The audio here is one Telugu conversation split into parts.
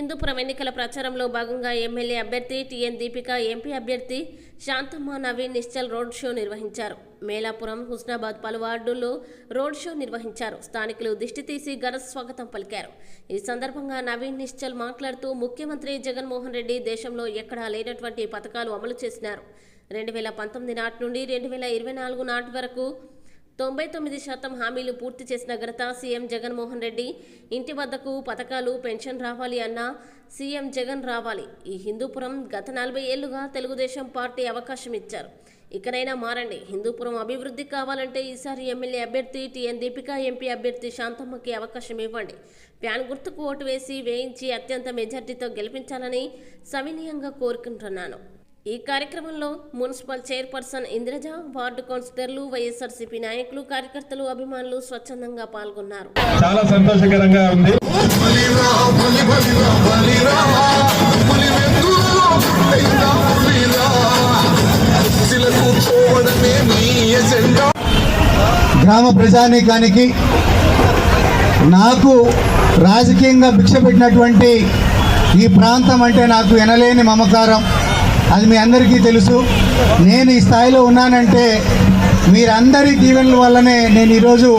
హిందూపురం ఎన్నికల ప్రచారంలో భాగంగా ఎమ్మెల్యే అభ్యర్థి టీఎన్ దీపిక ఎంపీ అభ్యర్థి శాంతమ్మ నవీన్ నిశ్చల్ రోడ్ షో నిర్వహించారు. మేలాపురం హుస్నాబాద్ పలు వార్డుల్లో రోడ్ షో నిర్వహించారు. స్థానికులు దిష్టి తీసి ఘన స్వాగతం పలికారు. ఈ సందర్భంగా నవీన్ నిశ్చల్ మాట్లాడుతూ ముఖ్యమంత్రి జగన్మోహన్ రెడ్డి దేశంలో ఎక్కడా లేనటువంటి పథకాలు అమలు చేసినారు. రెండు వేల పంతొమ్మిది నాటి నుండి రెండు వేల ఇరవై నాలుగు నాటి వరకు తొంభై తొమ్మిది శాతం హామీలు పూర్తి చేసిన ఘనత సీఎం జగన్మోహన్ రెడ్డి. ఇంటి వద్దకు పథకాలు పెన్షన్ రావాలి అన్నా సీఎం జగన్ రావాలి. ఈ హిందూపురం గత నలభై ఏళ్ళుగా తెలుగుదేశం పార్టీ అవకాశం ఇచ్చారు. ఇకనైనా మారండి. హిందూపురం అభివృద్ధి కావాలంటే ఈసారి ఎమ్మెల్యే అభ్యర్థి టీఎన్ దీపిక ఎంపీ అభ్యర్థి శాంతమ్మకి అవకాశం ఇవ్వండి. ప్యాన్ గుర్తుకు ఓటు వేసి వేయించి అత్యంత మెజార్టీతో గెలిపించాలని సవినీయంగా కోరుకుంటున్నాను. ఈ కార్యక్రమంలో మున్సిపల్ చైర్పర్సన్ ఇంద్రజ వార్డు కౌన్సిలర్లు వైఎస్ఆర్సీపీ నాయకులు కార్యకర్తలు అభిమానులు స్వచ్ఛందంగా పాల్గొన్నారు. చాలా సంతోషకరంగా ఉంది. గ్రామ ప్రజానీకానికి నాకు రాజకీయంగా భిక్ష పెట్టినటువంటి ఈ ప్రాంతం అంటే నాకు ఎనలేని మమకారం. అది మీ అందరికీ తెలుసు. నేను ఈ స్థాయిలో ఉన్నానంటే మీరందరి దీవెనల వల్లనే నేను ఈరోజు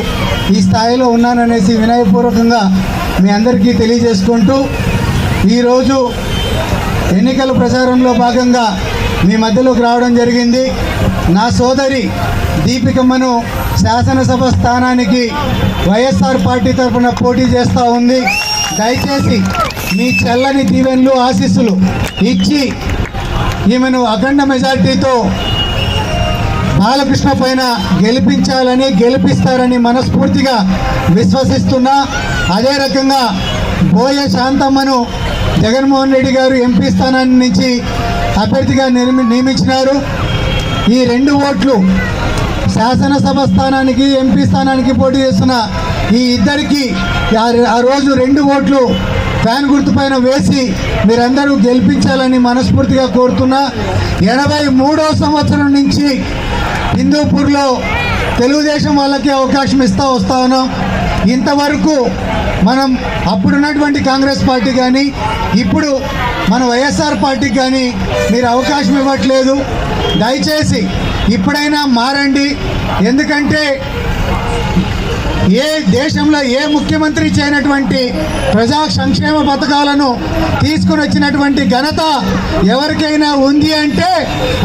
ఈ స్థాయిలో ఉన్నాననేసి వినయపూర్వకంగా మీ అందరికీ తెలియజేసుకుంటూ ఈరోజు ఎన్నికల ప్రచారంలో భాగంగా మీ మధ్యలోకి రావడం జరిగింది. నా సోదరి దీపికమ్మను శాసనసభ స్థానానికి వైఎస్ఆర్ పార్టీ తరఫున పోటీ చేస్తూ ఉంది. దయచేసి మీ చల్లని దీవెన్లు ఆశీస్సులు ఇచ్చి ఈమెను అఖండ మెజార్టీతో బాలకృష్ణ పైన గెలిపించాలని గెలిపిస్తారని మనస్ఫూర్తిగా విశ్వసిస్తున్నా అదే రకంగా బోయ శాంతమ్మను జగన్మోహన్ రెడ్డి గారు ఎంపీ స్థానాన్ని నుంచి అభ్యర్థిగా నిర్మి నియమించినారు. ఈ రెండు ఓట్లు శాసనసభ స్థానానికి ఎంపీ స్థానానికి పోటీ చేస్తున్న ఈ ఇద్దరికి ఆ రోజు రెండు ఓట్లు ఫ్యాన్ గుర్తుపైన వేసి మీరందరూ గెలిపించాలని మనస్ఫూర్తిగా కోరుతున్నా. ఎనభై మూడో సంవత్సరం నుంచి హిందూపూర్లో తెలుగుదేశం వాళ్ళకి అవకాశం ఇస్తూ వస్తా ఉన్నాం. ఇంతవరకు మనం అప్పుడున్నటువంటి కాంగ్రెస్ పార్టీ కానీ ఇప్పుడు మన వైఎస్ఆర్ పార్టీకి కానీ మీరు అవకాశం ఇవ్వట్లేదు. దయచేసి ఇప్పుడైనా మారండి. ఎందుకంటే ఏ దేశంలో ఏ ముఖ్యమంత్రి చేయనటువంటి ప్రజా సంక్షేమ పథకాలను తీసుకుని వచ్చినటువంటి ఘనత ఎవరికైనా ఉంది అంటే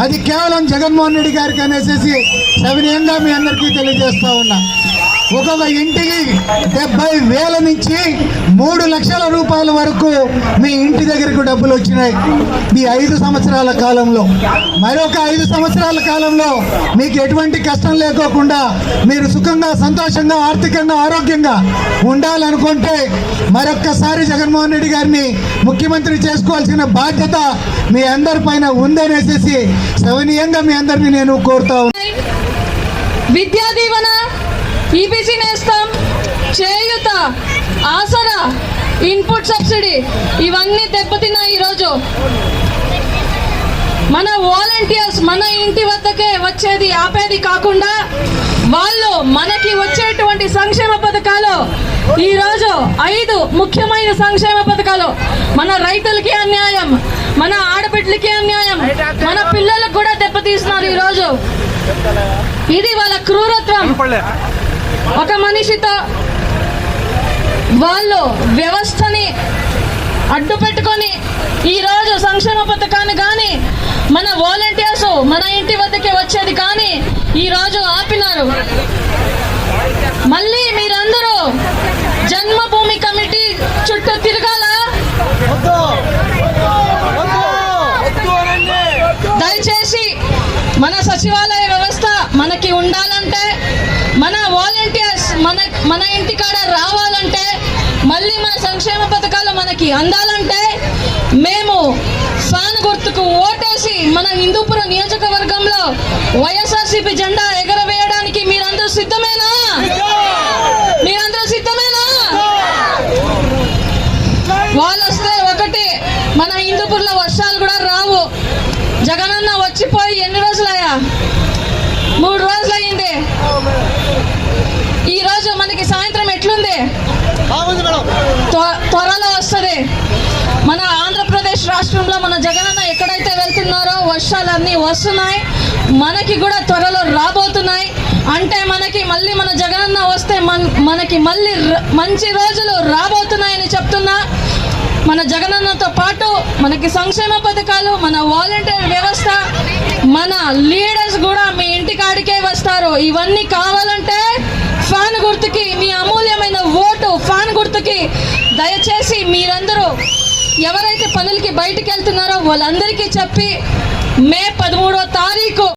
అది కేవలం జగన్మోహన్ రెడ్డి గారికి అనేసి సవినయంగా మీ అందరికీ తెలియజేస్తూ ఉన్నా. ఒక్కొక్క ఇంటికి డెబ్బై వేల నుంచి మూడు లక్షల రూపాయల వరకు మీ ఇంటి దగ్గరకు డబ్బులు వచ్చినాయి ఈ ఐదు సంవత్సరాల కాలంలో మరొక ఐదు సంవత్సరాల కాలంలో మీకు ఎటువంటి కష్టం లేకోకుండా మీరు సుఖంగా సంతోషంగా ఆర్థికంగా ఆరోగ్యంగా ఉండాలనుకుంటే మరొక్కసారి జగన్మోహన్ రెడ్డి గారిని ముఖ్యమంత్రి చేసుకోవాల్సిన బాధ్యత మీ అందరిపైన ఉందనేసేసి సవనీయంగా మీ అందరిని నేను కోరుతా ఉన్నాను. విద్యా దీవెన ఈపీసీ నేస్తం చేయుత ఆసరా ఇన్పుట్ సబ్సిడీ ఇవన్నీ దెబ్బతిన్నాయి ఈరోజు. మన వాలంటీర్స్ మన ఇంటి వద్దకే వచ్చేది ఆపేది కాకుండా వాళ్ళు మనకి వచ్చేటువంటి సంక్షేమ పథకాలు ఈరోజు ఐదు ముఖ్యమైన సంక్షేమ పథకాలు. మన రైతులకి అన్యాయం మన ఆడబిడ్డలకి అన్యాయం మన పిల్లలకు కూడా దెబ్బతీస్తున్నారు ఈరోజు. ఇది వాళ్ళ క్రూరత్వం. ఒక మనిషితో వాళ్ళు వ్యవస్థని అడ్డు పెట్టుకొని ఈరోజు సంక్షేమ పథకాన్ని కానీ మన వాలంటీర్స్ మన ఇంటి వద్దకే వచ్చేది కానీ ఈరోజు ఆపినారు. మళ్ళీ మీరందరూ జన్మభూమి కమిటీ చుట్టూ తిరగాల? దయచేసి మన సచివాలయ వ్యవస్థ మనకి ఉండాలంటే మన వాలంటీర్స్ మన ఇంటికాడ రావాలంటే మళ్ళీ మన సంక్షేమ పథకాలు మనకి అందాలంటే మేము ఫ్యాన్ గుర్తుకు ఓటేసి మన హిందూపురం నియోజకవర్గంలో వైఎస్ఆర్సీపీ జెండా ఎగరవేయడానికి మీరందరూ సిద్ధమేనా? మీరందరూ సిద్ధమేనా? వాళ్ళు వస్తే ఒకటి మన హిందూపుర్లో వర్షాలు కూడా రావు. జగనన్న వచ్చిపోయి ఎన్ని రోజులయ్యా? మూడు రోజులు అయింది ఈ రోజు మనకి సాయంత్రం ఎట్లుంది త్వ- త్వరలో వస్తుంది మన ఆంధ్ర రాష్ట్రంలో మన జగనన్న ఎక్కడైతే వెళ్తున్నారో వర్షాలన్నీ వస్తున్నాయి. మనకి కూడా త్వరలో రాబోతున్నాయి. అంటే మనకి మళ్ళీ మన జగనన్న వస్తే మన మనకి మళ్ళీ మంచి రోజులు రాబోతున్నాయని చెప్తున్నా. మన జగనన్నతో పాటు మనకి సంక్షేమ పథకాలు మన వాలంటీర్ వ్యవస్థ మన లీడర్స్ కూడా మీ ఇంటికాడికే వస్తారు. ఇవన్నీ కావాలంటే ఫ్యాన్ గుర్తుకి మీ అమూల్యమైన ఓటు ఫ్యాన్ గుర్తుకి దయచేసి మీరందరూ ఎవరైతే పనులకి బయటకు వెళ్తున్నారో వాళ్ళందరికీ చెప్పి మే పదమూడో తారీఖు